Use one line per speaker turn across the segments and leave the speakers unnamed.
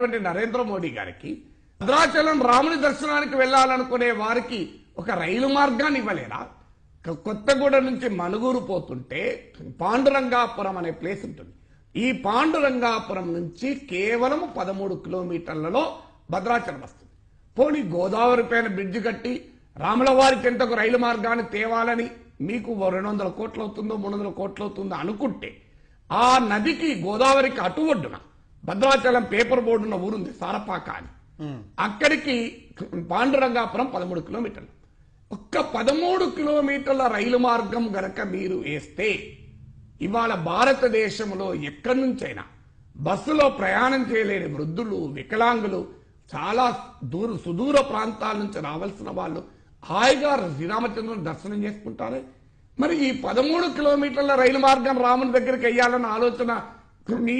ఉన్నటువంటి నరేంద్ర మోడీ గారికి భద్రాచలం రాముని దర్శనానికి వెళ్ళాలనుకునే వారికి ఒక రైలు మార్గాన్ని ఇవ్వలేరా కొత్తగూడ నుంచి మనుగూరు పోతుంటే పాండురంగాపురం అనే ప్లేస్ ఉంటుంది. ఈ పాండురంగాపురం నుంచి కేవలం పదమూడు కిలోమీటర్లలో భద్రాచలం వస్తుంది. పోనీ గోదావరి పైన బ్రిడ్జ్ కట్టి రాములవారి చెంతకు రైలు మార్గాన్ని తేవాలని మీకు రెండు వందల కోట్లు అవుతుందో మూడు వందల కోట్లు అవుతుందో అనుకుంటే ఆ నదికి గోదావరికి అటు ఒడ్డున భద్రాచలం పేపర్ బోర్డు ఉన్న ఊరుంది సారపాక అని. అక్కడికి పాండురంగాపురం పదమూడు కిలోమీటర్లు. ఒక్క పదమూడు కిలోమీటర్ల రైలు మార్గం గనక మీరు వేస్తే ఇవాళ భారతదేశంలో ఎక్కడి నుంచైనా బస్సులో ప్రయాణం చేయలేని వృద్ధులు వికలాంగులు చాలా దూర సుదూర ప్రాంతాల నుంచి రావాల్సిన వాళ్ళు హాయిగా శ్రీరామచంద్రుని దర్శనం చేసుకుంటారే. మరి ఈ పదమూడు కిలోమీటర్ల రైలు మార్గం రాముని దగ్గరికి వెయ్యాలన్న ఆలోచన మీ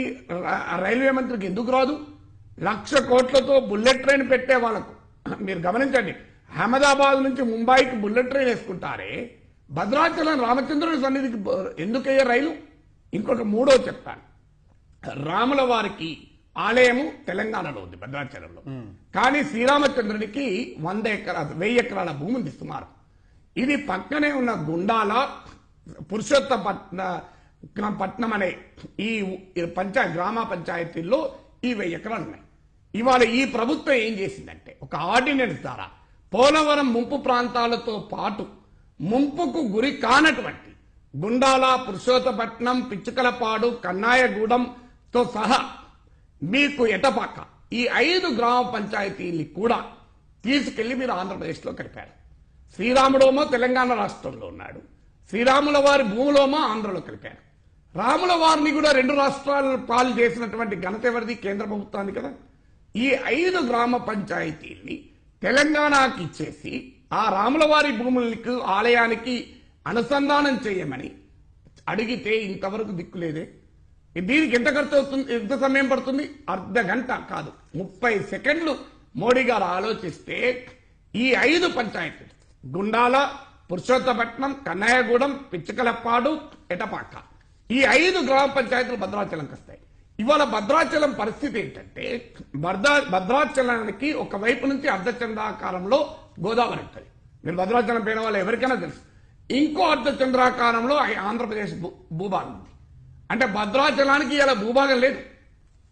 రైల్వే మంత్రికి ఎందుకు రాదు? లక్ష కోట్లతో బుల్లెట్ ట్రైన్ పెట్టే వాళ్ళకు. మీరు గమనించండి అహ్మదాబాద్ నుంచి ముంబైకి బుల్లెట్ ట్రైన్ వేసుకుంటారే భద్రాచలం రామచంద్రుని సన్నిధికి ఎందుకయ్యే రైలు? ఇంకొక మూడో చెప్తాను. రాముల వారికి ఆలయము తెలంగాణలో ఉంది భద్రాచలంలో. కానీ శ్రీరామచంద్రునికి వంద ఎకరాలు వెయ్యి ఎకరాల భూమి ఉంది సుమారు. ఇది పక్కనే ఉన్న గుండాల పురుషోత్త పట్నం అనే ఈ పంచా గ్రామ పంచాయతీల్లో ఈ వెయ్యి ఎకరాలు ఉన్నాయి. ఇవాళ ఈ ప్రభుత్వం ఏం చేసిందంటే ఒక ఆర్డినెన్స్ ద్వారా పోలవరం ముంపు ప్రాంతాలతో పాటు ముంపుకు గురి కానటువంటి గుండాల పురుషోత్తపట్నం పిచ్చుకలపాడు కన్నాయగూడెంతో సహా మీకు ఎటపాక ఈ ఐదు గ్రామ పంచాయతీల్ని కూడా తీసుకెళ్ళి మీరు ఆంధ్రప్రదేశ్లో కలిపారు. శ్రీరాముడోమో తెలంగాణ రాష్ట్రంలో ఉన్నాడు. శ్రీరాముల వారి భూములోమో ఆంధ్రలో కలిపారు. రాముల వారిని కూడా రెండు రాష్ట్రాలు పాలు చేసినటువంటి ఘనత ఎవరిది? కేంద్ర ప్రభుత్వాన్ని కదా. ఈ ఐదు గ్రామ పంచాయతీల్ని తెలంగాణకి ఇచ్చేసి ఆ రాముల వారి భూములకు ఆలయానికి అనుసంధానం చేయమని అడిగితే ఇంతవరకు దిక్కులేదే దీనికి ఎంత ఖర్చు అవుతుంది? ఎంత సమయం పడుతుంది? అర్ధ గంట కాదు. ముప్పై సెకండ్లు మోడీ గారు ఆలోచిస్తే ఈ ఐదు పంచాయతీలు గుండాల పురుషోత్తపట్నం కన్నయ్యగూడెం పిచ్చకలప్పాడు ఎటపాక. ఈ ఐదు గ్రామ పంచాయతీలు భద్రాచలంకి వస్తాయి ఇవాళ భద్రాచలం పరిస్థితి ఏంటంటే భద్రా భద్రాచలానికి ఒక వైపు నుంచి అర్ధచంద్రాకారంలో గోదావరి ఉంటుంది. మీరు భద్రాచలం పోయిన వాళ్ళు ఎవరికైనా తెలుసు. ఇంకో అర్ధచంద్రాకారంలో ఆంధ్రప్రదేశ్ భూ- భూభాగం ఉంది. అంటే భద్రాచలానికి ఇలా భూభాగం లేదు.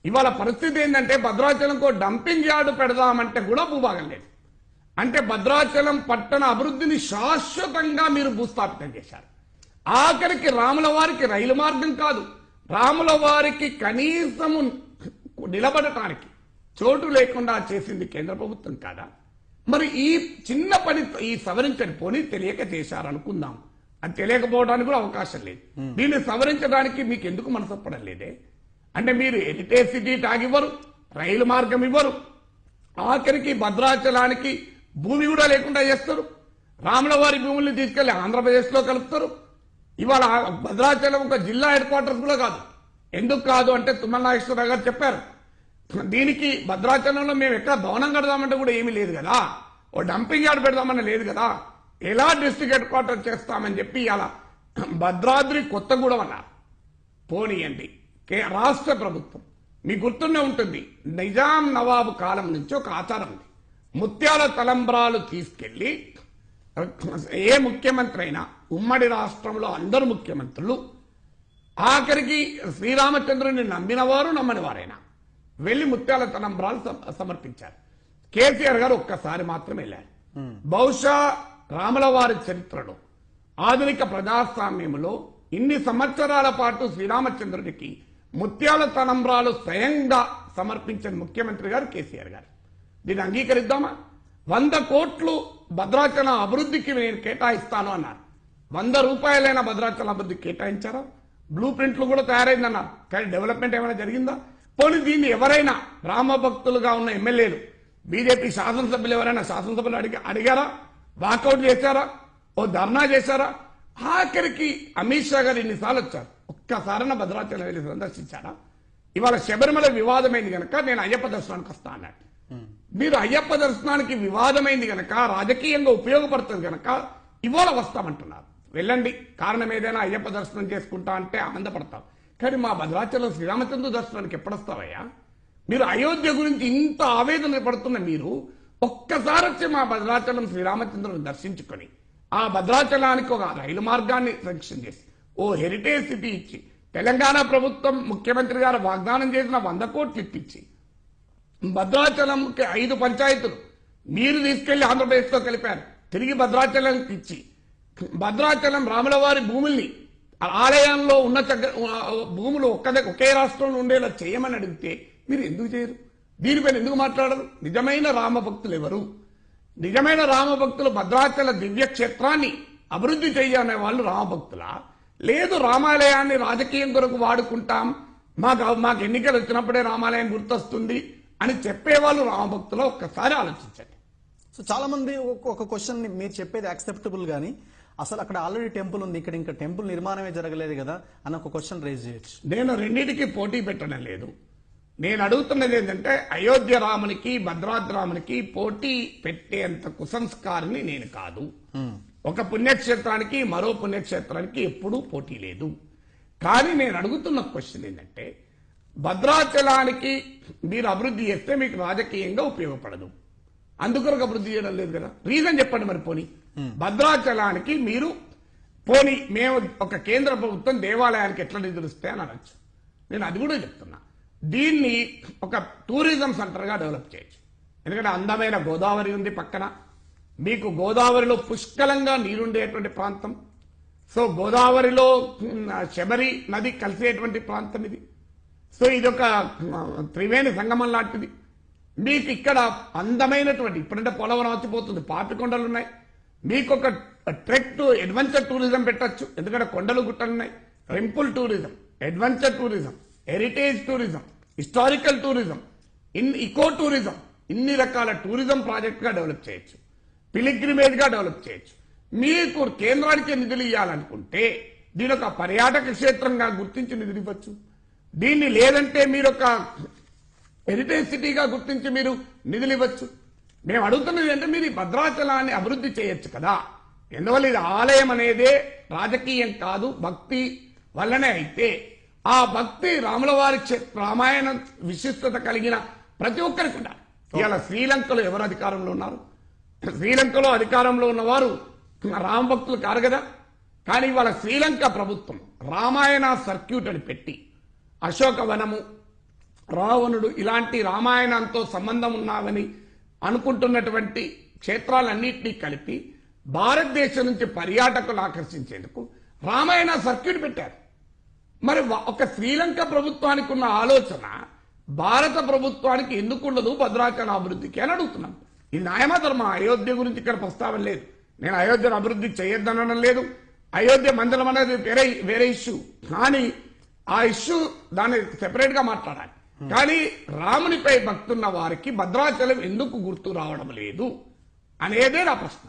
ఇవాళ పరిస్థితి ఏంటంటే భద్రాచలంకు డంపింగ్ యార్డు పెడదామంటే కూడా భూభాగం లేదు. అంటే భద్రాచలం పట్టణ అభివృద్ధిని శాశ్వతంగా మీరు భూస్థాపితం చేశారు. ఆఖరికి రాముల వారికి రైలు మార్గం కాదు. రాముల వారికి కనీసము నిలబడటానికి చోటు లేకుండా చేసింది కేంద్ర ప్రభుత్వం కాదా? మరి ఈ చిన్న పని ఈ సవరించని పోనీ తెలియక చేశారు అనుకుందాం అది తెలియకపోవడానికి కూడా అవకాశం లేదు. దీన్ని సవరించడానికి మీకు ఎందుకు మనసొప్పడం లేదే అంటే మీరు హెరిటేజ్ సిటీ ట్యాగ్ ఇవ్వరు రైలు మార్గం ఇవ్వరు. ఆఖరికి భద్రాచలానికి భూమి కూడా లేకుండా చేస్తారు. రాముల వారి భూముల్ని తీసుకెళ్ళి ఆంధ్రప్రదేశ్లో కలుపుతారు. ఇవాళ భద్రాచలం ఒక జిల్లా హెడ్ క్వార్టర్స్ కూడా కాదు. ఎందుకు కాదు అంటే తుమ్మల నాగేశ్వరరావు గారు చెప్పారు. దీనికి భద్రాచలంలో మేము ఎక్కడ భవనం కడదామంటే కూడా ఏమీ లేదు కదా. ఓ డంపింగ్ యార్డ్ పెడదామని లేదు కదా. ఎలా డిస్టిక్ హెడ్ క్వార్టర్ చేస్తామని చెప్పి అలా భద్రాద్రి కొత్తగూడెం అన్నారు. పోనీయండి కే- రాష్ట్ర ప్రభుత్వం. మీ గుర్తుండే ఉంటుంది నిజాం నవాబు కాలం నుంచి ఒక ఆచారం ఉంది. ముత్యాల తలంబ్రాలు తీసుకెళ్ళి ఏ ముఖ్యమంత్రి అయినా ఉమ్మడి రాష్ట్రంలో అందరు ముఖ్యమంత్రులు ఆఖరికి శ్రీరామచంద్రుని నమ్మిన వారు నమ్మని వారైనా వెళ్ళి ముత్యాల తలంబ్రాలు సమర్పించారు. కేసీఆర్ గారు ఒక్కసారి మాత్రమే వెళ్ళారు. బహుశా రాముల వారి చరిత్రలో ఆధునిక ప్రజాస్వామ్యంలో ఇన్ని సంవత్సరాల పాటు శ్రీరామచంద్రుడికి ముత్యాల తలంబ్రాలు స్వయంగా సమర్పించిన ముఖ్యమంత్రి గారు కేసీఆర్ గారు. దీన్ని అంగీకరిద్దామా? వంద కోట్లు భద్రాచలం అభివృద్ధికి నేను కేటాయిస్తాను అన్నారు. వంద రూపాయలైన భద్రాచలం అభివృద్ధికి కేటాయించారా? బ్లూ ప్రింట్లు కూడా తయారైందన్నారు. కానీ డెవలప్మెంట్ ఏమైనా జరిగిందా? పోనీ దీన్ని ఎవరైనా రామభక్తులుగా ఉన్న ఎమ్మెల్యేలు బీజేపీ శాసనసభ్యులు ఎవరైనా శాసనసభ్యులు అడిగి అడిగారా? వాకౌట్ చేశారా? ఓ ధర్నా చేశారా? ఆఖరికి అమిత్ షా గారు ఇన్నిసార్లు వచ్చారు. ఒక్కసారైనా భద్రాచలం వెళ్ళి సందర్శించారా? ఇవాళ శబరిమల వివాదమైంది కనుక నేను అయ్యప్ప దర్శనానికి వస్తా అన్నాడు. Hmm. మీరు అయ్యప్ప దర్శనానికి వివాదమైంది కనుక రాజకీయంగా ఉపయోగపడుతుంది కనుక ఇవాళ వస్తామంటున్నారు. వెళ్ళండి. కారణం ఏదైనా అయ్యప్ప దర్శనం చేసుకుంటా అంటే ఆనందపడతాం. కానీ మా భద్రాచలం శ్రీరామచంద్ర దర్శనానికి ఎప్పుడొస్తావయ్యా మీరు అయోధ్య గురించి ఇంత ఆవేదన పడుతున్న మీరు ఒక్కసారి వచ్చి మా భద్రాచలం శ్రీరామచంద్రుని దర్శించుకొని ఆ భద్రాచలానికి ఒక రైలు మార్గాన్ని సంక్షన్ చేసి ఓ హెరిటేజ్ సిటీ ఇచ్చి తెలంగాణ ప్రభుత్వం ముఖ్యమంత్రి గారు వాగ్దానం చేసిన వంద కోట్లు ఇప్పించి భద్రాచలంకి ఐదు పంచాయతీలు. మీరు తీసుకెళ్ళి ఆంధ్రప్రదేశ్తో కలిపారు. తిరిగి భద్రాచలంకి ఇచ్చి. భద్రాచలం రాములవారి భూముల్ని ఆలయంలో ఉన్న భూములు ఒక్క ఒకే రాష్ట్రంలో ఉండేలా చేయమని అడిగితే మీరు ఎందుకు చేయరు? దీనిపైన ఎందుకు మాట్లాడరు? నిజమైన రామభక్తులు ఎవరు నిజమైన రామభక్తులు భద్రాచల దివ్య క్షేత్రాన్ని అభివృద్ధి చేయనే వాళ్ళు రామభక్తులా? లేదు రామాలయాన్ని రాజకీయం కొరకు వాడుకుంటాం. మాకు మాకు ఎన్నికలు వచ్చినప్పుడే రామాలయం గుర్తొస్తుంది. అని చెప్పేవాళ్ళు రామభక్తులు ఒక్కసారి ఆలోచించండి.
సో చాలా మంది ఒక- క్వశ్చన్ మీరు చెప్పేది యాక్సెప్టబుల్ కానీ అసలు అక్కడ ఆల్రెడీ టెంపుల్ ఉంది ఇక్కడ ఇంకా టెంపుల్ నిర్మాణమే జరగలేదు కదా అని ఒక క్వశ్చన్ రేజ్ చేయొచ్చు.
నేను రెండింటికి పోటీ పెట్టడం లేదు. నేను అడుగుతున్నది ఏంటంటే అయోధ్య రామునికి భద్రాద్రి రామునికి పోటీ పెట్టేంత కుసంస్కారిని నేను కాదు. ఒక పుణ్యక్షేత్రానికి మరో పుణ్యక్షేత్రానికి ఎప్పుడూ పోటీ లేదు. కానీ నేను అడుగుతున్న క్వశ్చన్ ఏంటంటే భద్రాచలానికి మీరు అభివృద్ధి చేస్తే మీకు రాజకీయంగా ఉపయోగపడదు. అందుకొరకు అభివృద్ధి చేయడం లేదు కదా. రీజన్ చెప్పండి మరి పోనీ. భద్రాచలానికి మీరు పోనీ మేము ఒక కేంద్ర ప్రభుత్వం దేవాలయానికి ఎట్లా నిధులు ఇస్తాయని అనొచ్చు. నేను అది కూడా చెప్తున్నా. దీన్ని ఒక టూరిజం సెంటర్గా డెవలప్ చేయొచ్చు. ఎందుకంటే అందమైన గోదావరి ఉంది పక్కన. మీకు గోదావరిలో పుష్కలంగా నీరుండేటువంటి ప్రాంతం. సో గోదావరిలో శబరి నది కలిసేటువంటి ప్రాంతం ఇది. సో ఇది ఒక త్రివేణి సంగమం లాంటిది. మీకు ఇక్కడ అందమైనటువంటి ఇప్పుడంటే పోలవరం వచ్చిపోతుంది పాపికొండలు ఉన్నాయి మీకు ఒక ట్రెక్ టు అడ్వెంచర్ టూరిజం పెట్టొచ్చు. ఎందుకంటే కొండలు గుట్టలు ఉన్నాయి temple tourism adventure tourism heritage tourism historical tourism in eco tourism ఇన్ని రకాల టూరిజం ప్రాజెక్ట్గా డెవలప్ చేయొచ్చు. పిలిగ్రిమేజ్గా డెవలప్ చేయొచ్చు. మీకు కేంద్రానికి నిధులు ఇవ్వాలనుకుంటే దీని ఒక పర్యాటక క్షేత్రంగా గుర్తించి నిధులు ఇవ్వచ్చు దీన్ని లేదంటే మీరు ఒక హెరిటేజ్ సిటీగా గుర్తించి మీరు నిధులు ఇవ్వచ్చు. మేము అడుగుతున్నది అంటే మీరు భద్రాచలాన్ని అభివృద్ధి చేయొచ్చు కదా. ఎందువల్ల ఇది ఆలయం అనేదే రాజకీయం కాదు భక్తి వల్లనే అయితే. ఆ భక్తి రాముల వారి రామాయణ విశిష్టత కలిగిన ప్రతి ఒక్కరికి ఉండాలి. ఇవాళ శ్రీలంకలో ఎవరు అధికారంలో ఉన్నారు? శ్రీలంకలో అధికారంలో ఉన్నవారు రామ భక్తులు కారు కదా. కానీ ఇవాళ శ్రీలంక ప్రభుత్వం రామాయణ సర్క్యూట్ అని పెట్టి అశోకవనము. రావణుడు ఇలాంటి రామాయణంతో సంబంధం ఉన్నావని అనుకుంటున్నటువంటి క్షేత్రాలన్నింటినీ కలిపి భారతదేశం నుంచి పర్యాటకులు ఆకర్షించేందుకు రామాయణ సర్క్యూట్ పెట్టారు. మరి ఒక శ్రీలంక ప్రభుత్వానికి ఉన్న ఆలోచన భారత ప్రభుత్వానికి ఎందుకు ఉండదు భద్రాచల అభివృద్ధికి అని అడుగుతున్నాం. ఇది న్యాయమా అయోధ్య గురించి ఇక్కడ ప్రస్తావన లేదు. నేను అయోధ్యను అభివృద్ధి చేయొద్దనడం లేదు. అయోధ్య మందిరం అనేది వేరే వేరే ఇష్యూ కానీ ఆ ఇష్యూ దాన్ని సెపరేట్గా మాట్లాడాలి. కానీ రామునిపై భక్తున్న వారికి భద్రాచలం ఎందుకు గుర్తు రావడం లేదు? అనేదే నా ప్రశ్న.